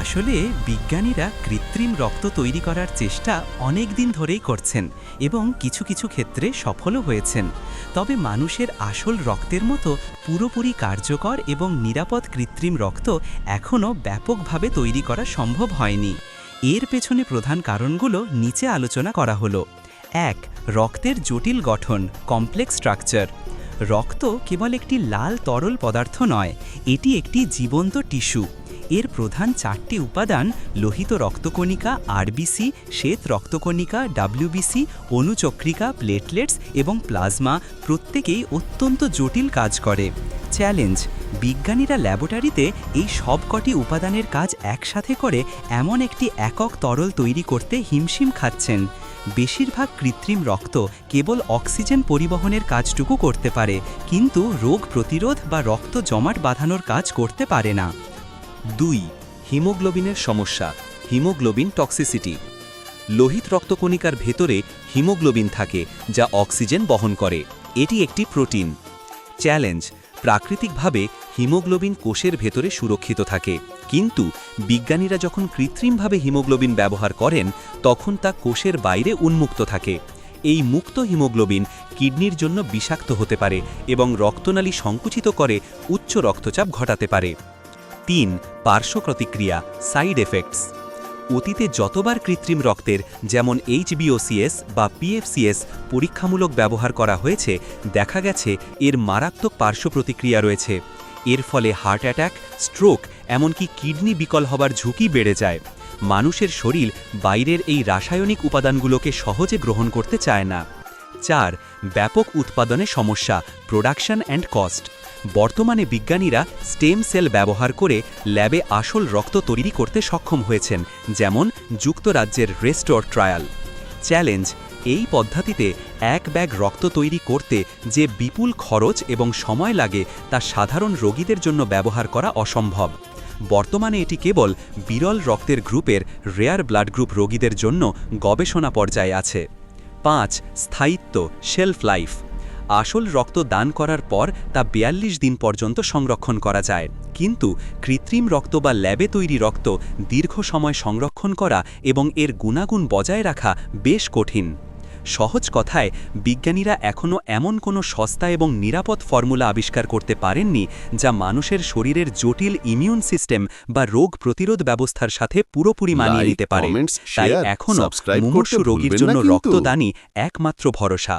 আসলে বিজ্ঞানীরা কৃত্রিম রক্ত তৈরি করার চেষ্টা অনেক দিন ধরেই করছেন এবং কিছু কিছু ক্ষেত্রে সফলও হয়েছেন। তবে মানুষের আসল রক্তের মতো পুরোপুরি কার্যকর এবং নিরাপদ কৃত্রিম রক্ত এখনও ব্যাপকভাবে তৈরি করা সম্ভব হয়নি। এর পেছনে প্রধান কারণগুলো নিচে আলোচনা করা হলো। এক, রক্তের জটিল গঠন, কমপ্লেক্স স্ট্রাকচার। রক্ত কেবল একটি লাল তরল পদার্থ নয়, এটি একটি জীবন্ত টিস্যু। এর প্রধান চারটি উপাদান লোহিত রক্তকণিকা আরবিসি শ্বেত রক্তকণিকা ডাব্লিউবিসি অনুচক্রিকা, প্লেটলেটস এবং প্লাজমা প্রত্যেকেই অত্যন্ত জটিল কাজ করে। চ্যালেঞ্জ, বিজ্ঞানীরা ল্যাবরেটরিতে এই সবকটি উপাদানের কাজ একসাথে করে এমন একটি একক তরল তৈরি করতে হিমশিম খাচ্ছেন। বেশিরভাগ কৃত্রিম রক্ত কেবল অক্সিজেন পরিবহনের কাজটুকু করতে পারে, কিন্তু রোগ প্রতিরোধ বা রক্ত জমাট বাঁধানোর কাজ করতে পারে না। দুই, হিমোগ্লোবিনের সমস্যা, হিমোগ্লোবিন টক্সিসিটি। লোহিত রক্তকণিকার ভেতরে হিমোগ্লোবিন থাকে, যা অক্সিজেন বহন করে। এটি একটি প্রোটিন। চ্যালেঞ্জ, প্রাকৃতিকভাবে হিমোগ্লোবিন কোষের ভেতরে সুরক্ষিত থাকে। কিন্তু বিজ্ঞানীরা যখন কৃত্রিমভাবে হিমোগ্লোবিন ব্যবহার করেন, তখন তা কোষের বাইরে উন্মুক্ত থাকে। এই মুক্ত হিমোগ্লোবিন কিডনির জন্য বিষাক্ত হতে পারে এবং রক্তনালী সংকুচিত করে উচ্চ রক্তচাপ ঘটাতে পারে। তিন পার্শ্ব প্রতিক্রিয়া সাইড এফেক্টস অতীতে যতবার কৃত্রিম রক্তের, যেমন এইচবিওসিএস বা পিএফসিএস পরীক্ষামূলক ব্যবহার করা হয়েছে, দেখা গেছে এর মারাত্মক পার্শ্ব প্রতিক্রিয়া রয়েছে। এর ফলে হার্ট অ্যাটাক স্ট্রোক এমনকি কিডনি বিকল হবার ঝুঁকি বেড়ে যায়। মানুষের শরীর বাইরের এই রাসায়নিক উপাদানগুলোকে সহজে গ্রহণ করতে চায় না। চার, ব্যাপক উৎপাদনে সমস্যা প্রোডাকশন অ্যান্ড কস্ট বর্তমানে বিজ্ঞানীরা স্টেম সেল ব্যবহার করে ল্যাবে আসল রক্ত তৈরি করতে সক্ষম হয়েছেন, যেমন যুক্তরাজ্যের রেস্টোর ট্রায়াল চ্যালেঞ্জ এই পদ্ধতিতে এক ব্যাগ রক্ত তৈরি করতে যে বিপুল খরচ এবং সময় লাগে তা সাধারণ রোগীদের জন্য ব্যবহার করা অসম্ভব। বর্তমানে এটি কেবল বিরল রক্তের গ্রুপের রেয়ার ব্লাড গ্রুপ রোগীদের জন্য গবেষণা পর্যায়ে আছে। পাঁচ, স্থায়িত্ব শেলফ লাইফ। আসল রক্ত দান করার পর তা বিয়াল্লিশ দিন পর্যন্ত সংরক্ষণ করা যায়। কিন্তু কৃত্রিম রক্ত বা ল্যাবে তৈরি রক্ত দীর্ঘ সময় সংরক্ষণ করা এবং এর গুণাগুণ বজায় রাখা বেশ কঠিন। সহজ কথায় বিজ্ঞানীরা এখনও এমন কোনো সস্তা এবং নিরাপদ ফর্মুলা আবিষ্কার করতে পারেননি যা মানুষের শরীরের জটিল ইমিউন সিস্টেম বা রোগ প্রতিরোধ ব্যবস্থার সাথে পুরোপুরি মানিয়ে নিতে পারে। তাই এখনও মুমূর্ষু রোগীর জন্য রক্তদানই একমাত্র ভরসা।